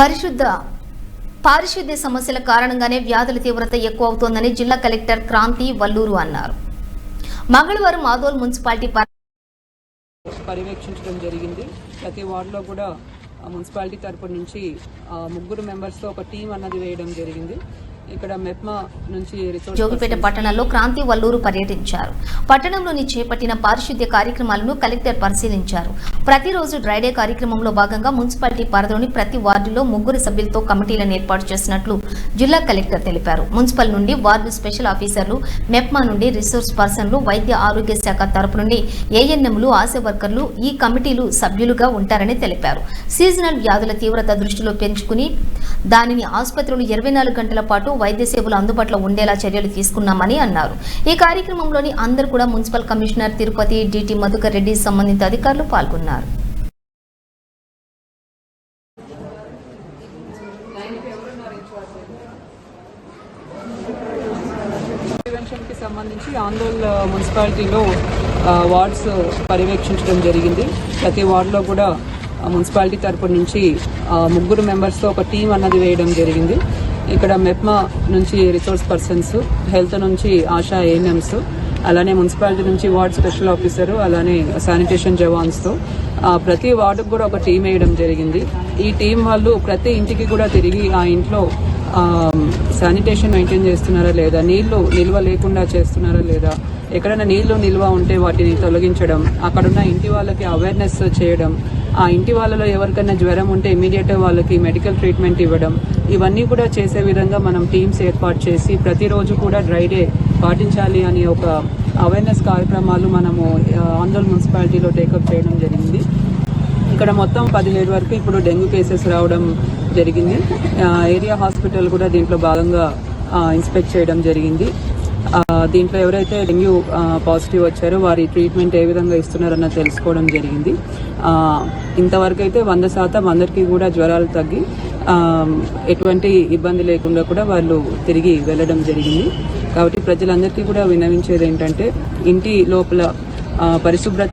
పరిశుద్ధ పారిశుద్ధ్య సమస్యల కారణంగానే వ్యాధుల తీవ్రత ఎక్కువ అవుతోందని జిల్లా కలెక్టర్ క్రాంతి వల్లూరు అన్నారు. మంగళవారం ఆదోల్ మున్సిపాలిటీ పర్యవేక్షించడం జరిగింది. ప్రతి వార్డులో కూడా మున్సిపాలిటీ తరపు నుంచి ముగ్గురు మెంబర్స్తో ఒక టీం అన్నది వేయడం జరిగింది. ఇక్కడ మెప్మా నుంచి జోగిపేట పట్టణంలో క్రాంతి వల్లూరు పర్యటించారు. పట్టణంలోని చేపట్టిన పారిశుద్ధ్య కార్యక్రమాలను కలెక్టర్ పరిశీలించారు. ప్రతిరోజు డ్రైడే కార్యక్రమంలో భాగంగా మున్సిపాలిటీ పరిధిలోని ప్రతి వార్డులో ముగ్గురు సభ్యులతో కమిటీలను ఏర్పాటు చేసినట్లు జిల్లా కలెక్టర్ తెలిపారు. మున్సిపల్ నుండి వార్డు స్పెషల్ ఆఫీసర్లు మెప్మా నుండి రిసోర్స్ పర్సన్లు వైద్య ఆరోగ్య శాఖ తరపు నుండి ఏఎన్ఎంలు ఆశా వర్కర్లు ఈ కమిటీలు సభ్యులుగా ఉంటారని తెలిపారు. సీజనల్ వ్యాధుల తీవ్రత దృష్టిలో పెంచుకుని దానిని ఆసుపత్రులు ఇరవై నాలుగు గంటల పాటు వైద్య సేవలు అందుబాటులో ఉండేలా చర్యలు తీసుకున్నామని అన్నారు. ఈ కార్యక్రమంలోని అందరూ కూడా municipal commissioner Tirupati DT Madhukar Reddy సంబంధిత అధికారులు పాల్గొన్నారు. సంబంధించి ఆందోళన మున్సిపాలిటీలో వార్డ్స్ పర్యవేక్షించడం జరిగింది. ప్రతి వార్డులో కూడా మున్సిపాలిటీ తరపు నుంచి ముగ్గురు మెంబర్స్తో ఒక టీం అన్నది వేయడం జరిగింది. ఇక్కడ మెప్మా నుంచి రిసోర్స్ పర్సన్స్ హెల్త్ నుంచి ఆశా ఏఎన్ఎంస్ అలానే మున్సిపాలిటీ నుంచి వార్డ్ స్పెషల్ ఆఫీసరు అలానే శానిటేషన్ జవాన్స్తో ప్రతి వార్డుకు కూడా ఒక టీం వేయడం జరిగింది. ఈ టీం వాళ్ళు ప్రతి ఇంటికి కూడా తిరిగి ఆ ఇంట్లో శానిటేషన్ మెయింటైన్ చేస్తున్నారా లేదా నీళ్ళు నిల్వ లేకుండా చేస్తున్నారా లేదా ఎక్కడైనా నీళ్ళు నిల్వ ఉంటే వాటిని తొలగించడం అక్కడున్న ఇంటి వాళ్ళకి అవేర్నెస్ చేయడం ఆ ఇంటి వాళ్ళలో ఎవరికైనా జ్వరం ఉంటే ఇమీడియట్ వాళ్ళకి మెడికల్ ట్రీట్మెంట్ ఇవ్వడం ఇవన్నీ కూడా చేసే విధంగా మనం టీమ్స్ ఏర్పాటు చేసి ప్రతిరోజు కూడా డ్రై డే పాటించాలి అని ఒక అవేర్నెస్ కార్యక్రమాలు మనము ఆంధ్ర మున్సిపాలిటీలో టేకప్ చేయడం జరిగింది. ఇక్కడ మొత్తం పదిహేడు వరకు ఇప్పుడు డెంగ్యూ కేసెస్ రావడం జరిగింది. ఏరియా హాస్పిటల్ కూడా దీంట్లో భాగంగా ఇన్స్పెక్ట్ చేయడం జరిగింది. దీంట్లో ఎవరైతే డెంగ్యూ పాజిటివ్ వచ్చారో వారి ట్రీట్మెంట్ ఏ విధంగా ఇస్తున్నారన్న తెలుసుకోవడం జరిగింది. ఇంతవరకు అయితే వంద శాతం అందరికీ కూడా జ్వరాలు తగ్గి ఎటువంటి ఇబ్బంది లేకుండా కూడా వాళ్ళు తిరిగి వెళ్ళడం జరిగింది. కాబట్టి ప్రజలందరికీ కూడా విన్నవించేది ఏంటంటే ఇంటి లోపల పరిశుభ్రత